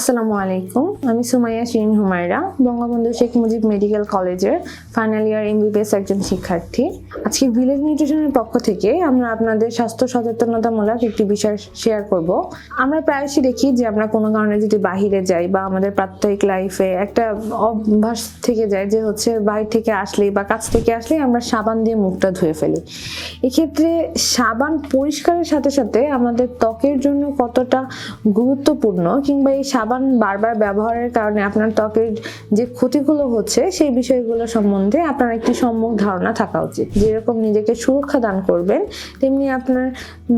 আসসালামু আলাইকুম। আমি সুমাইয়া শিরিন হুমায়রা, বঙ্গবন্ধু শেখ মুজিব মেডিকেল কলেজের ফাইনাল ইয়ার এমবিবিএস একজন শিক্ষার্থী। আজকে ভিলেজ নিউট্রিশনের পক্ষ থেকে আমরা আপনাদের স্বাস্থ্য সচেতনতামূলক একটি বিষয় শেয়ার করব। আমরা প্রায়শই দেখি যে আমরা কোনো কারণে যদি বাহিরে যাই বা আমাদের প্রাত্যহিক লাইফে একটা অভ্যাস থেকে যায় যে হচ্ছে বাইরে থেকে আসলেই বা কাছ থেকে আসলেই আমরা সাবান দিয়ে মুখটা ধুয়ে ফেলি। এক্ষেত্রে সাবান পরিষ্কারের সাথে সাথে আমাদের ত্বকের জন্য কতটা গুরুত্বপূর্ণ কিংবা এই সাবান বারবার ব্যবহারের কারণে আপনার ত্বকের যে ক্ষতিগুলো হচ্ছে, সেই বিষয়গুলো সম্বন্ধে আপনার একটি সম্যক ধারণা থাকা উচিত। যেরকম নিজেকে সুরক্ষা দান করবেন, তেমনি আপনার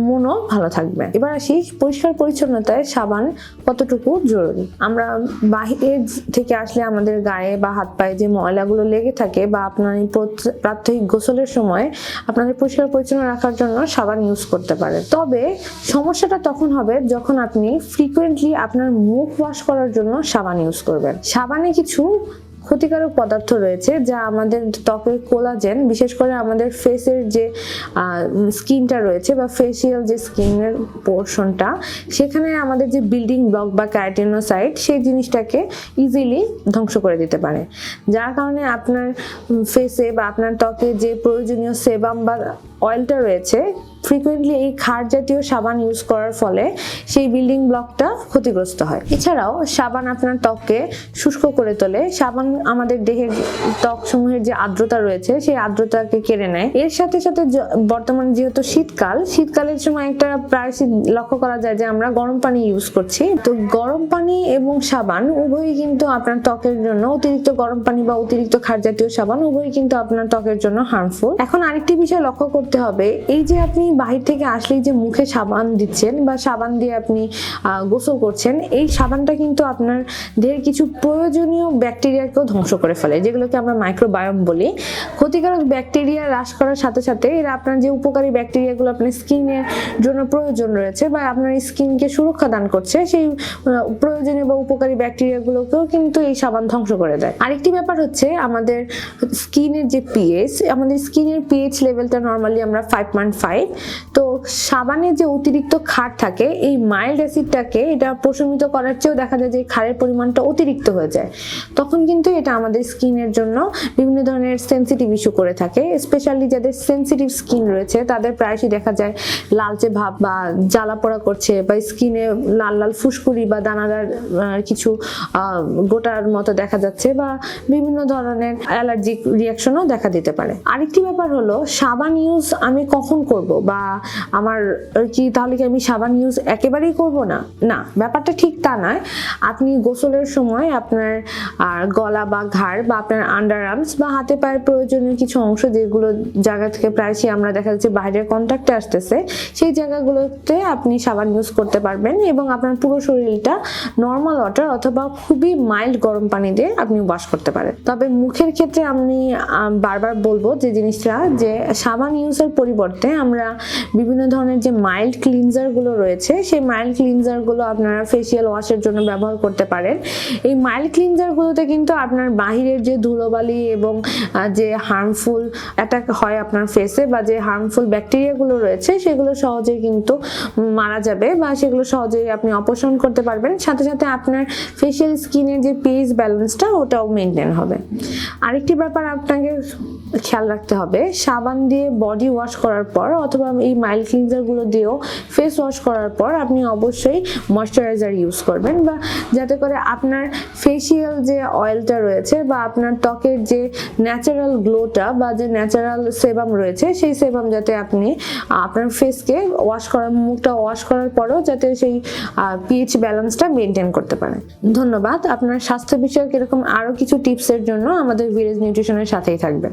মনও ভালো থাকবে। এবার আসি পরিষ্কার পরিচ্ছন্নতায় সাবান কতটুকু জরুরি? আমরা বাহিরে থেকে আসলে আমাদের গায়ে বা হাত পায়ে যে ময়লাগুলো লেগে থাকে বা আপনার প্রাত্যহিক গোসলের সময় আপনাদের পরিষ্কার পরিচ্ছন্ন রাখার জন্য সাবান ইউজ করতে পারেন। তবে সমস্যাটা তখন হবে যখন আপনি ফ্রিকোয়েন্টলি আপনার মুখ ওয়াশ করার জন্য সাবান ইউজ করবেন। সাবানে কিছু ক্ষতিকারক পদার্থ রয়েছে যা আমাদের ত্বকের কোলাজেন, বিশেষ করে আমাদের ফেসের যে স্কিনটা রয়েছে বা ফেসিয়াল যে স্কিনের পোর্শনটা সেখানে আমাদের যে বিল্ডিং ব্লক বা ক্যারাটিনোসাইট সেই জিনিসটাকে ইজিলি ধ্বংস করে দিতে পারে। যার কারণে আপনার ফেসে বা আপনার ত্বকে যে প্রয়োজনীয় সেবাম বা অয়েলটা রয়েছে ফ্রিকোয়েন্টলি এই খার জাতীয় সাবান ইউজ করার ফলে সেই বিল্ডিং ব্লকটা ক্ষতিগ্রস্ত হয়। এছাড়াও সাবান আপনার ত্বককে শুষ্ক করে তোলে। সাবান আমাদের দেহের ত্বক সমূহের যে আর্দ্রতা রয়েছে, সেই আর্দ্রতাকে কেড়ে নেয়। এর সাথে সাথে বর্তমানে যেহেতু শীতকাল, শীতকালের সময় একটা প্রায়শই লক্ষ্য করা যায় যে আমরা গরম পানি ইউজ করছি। তো গরম পানি এবং সাবান উভয়ই কিন্তু আপনার ত্বকের জন্য অতিরিক্ত গরম পানি বা অতিরিক্ত খার জাতীয় সাবান উভয়ই কিন্তু আপনার ত্বকের জন্য হার্মফুল এখন আরেকটি বিষয় লক্ষ্য করতে হবে, এই যে আপনি বাহির থেকে আসলেই যে মুখে সাবান দিচ্ছেন বা সাবান দিয়ে আপনি গোসল করছেন, এই সাবানটা কিন্তু আপনার দেহের কিছু প্রয়োজনীয় ব্যাকটেরিয়াকেও ধ্বংস করে ফেলে, যেগুলোকে আমরা মাইক্রোবায়োম বলি। ক্ষতিকারক ব্যাকটেরিয়া হ্রাস করার সাথে সাথে এরা আপনার যে উপকারী ব্যাকটেরিয়াগুলো আপনার স্কিনের জন্য প্রয়োজন রয়েছে বা আপনার স্কিনকে সুরক্ষা দান করছে, সেই প্রয়োজনীয় বা উপকারী ব্যাকটেরিয়াগুলোকেও কিন্তু এই সাবান ধ্বংস করে দেয়। আরেকটি ব্যাপার হচ্ছে আমাদের স্কিনের যে পিএইচ আমাদের স্কিনের পিএইচ লেভেলটা নর্মালি আমরা ফাইভ পয়েন্ট ফাইভ তো সাবানের যে অতিরিক্ত ক্ষার থাকে, এই মাইল্ড অ্যাসিডটাকে এটা প্রশমিত করার চেয়েও দেখা যায় যে ক্ষারের পরিমাণটা অতিরিক্ত হয়ে যায়। তখন কিন্তু এটা আমাদের স্কিনের জন্য বিভিন্ন ধরনের সেন্সিটিভ ইস্যু করে থাকে। স্পেশালি যাদের সেন্সিটিভ স্কিন রয়েছে, তাদের প্রায়শই দেখা যায় লালচে ভাব বা জ্বালা পোড়া করছে বা স্কিনে লাল লাল ফুসকুড়ি বা দানাদার কিছু গোটার মতো দেখা যাচ্ছে বা বিভিন্ন ধরনের অ্যালার্জিক রিয়াকশনও দেখা দিতে পারে। আরেকটি ব্যাপার হলো, সাবান ইউজ আমি কখন করব বা আমার কি তাহলে কি আমি সাবান ইউজ একেবারেই করব না? না, ব্যাপারটা ঠিক তা নয়। আপনি গোসলের সময় আপনার গলা বা ঘাড় বা আপনার আন্ডার আর্মস বা হাতে পায়ের প্রয়োজনীয় কিছু অংশ যেগুলো জায়গা থেকে প্রায়শই আমরা দেখা যাচ্ছে বাইরের কন্ট্যাক্টে আসতেছে, সেই জায়গাগুলোতে আপনি সাবান ইউজ করতে পারবেন এবং আপনার পুরো শরীরটা নর্মাল ওয়াটার অথবা খুবই মাইল্ড গরম পানি দিয়ে আপনি ওয়াশ করতে পারেন। তবে মুখের ক্ষেত্রে আমি বারবার বলব যে জিনিসটা যে সাবান ইউজের পরিবর্তে আমরা বিভিন্ন ধরনের যে মাইল্ড ক্লিনজারগুলো রয়েছে, সেই মাইল্ড ক্লিনজারগুলো আপনারা ফেসিয়াল ওয়াশের জন্য ব্যবহার করতে পারেন। এই মাইল্ড ক্লিনজার গুলোতে কিন্তু আপনার বাহিরের যে ধুলোবালি এবং যে হার্মফুল অ্যাটাক হয় আপনার ফেসে বা যে হার্মফুল ব্যাকটেরিয়া গুলো রয়েছে, সেগুলো সহজেই কিন্তু মারা যাবে বা সেগুলো সহজেই আপনি অপসারণ করতে পারবেন। সাথে সাথে আপনার ফেসিয়াল স্কিনের যে পিএইচ ব্যালেন্সটা ওটাও মেনটেন হবে। আরেকটি ব্যাপার আপনাকে খেয়াল রাখতে হবে, সাবান দিয়ে বডি ওয়াশ করার পর অথবা এই মাইল্ড ক্লিনজারগুলো দিয়েও ফেস ওয়াশ করার পর আপনি অবশ্যই ময়শ্চারাইজার ইউজ করবেন বা যাতে করে আপনার ফেসিয়াল যে অয়েলটা রয়েছে বা আপনার ত্বকের যে ন্যাচারাল গ্লোটা বা যে ন্যাচারাল সেবাম রয়েছে, সেই সেবাম যাতে আপনি আপনার ফেসকে ওয়াশ করার মুখটা ওয়াশ করার পরেও যাতে সেই পিএইচ ব্যালেন্সটা মেনটেন করতে পারেন। ধন্যবাদ। আপনার স্বাস্থ্য বিষয়ক এরকম আরও কিছু টিপসের জন্য আমাদের ভিলেজ নিউট্রিশনের সাথেই থাকবেন।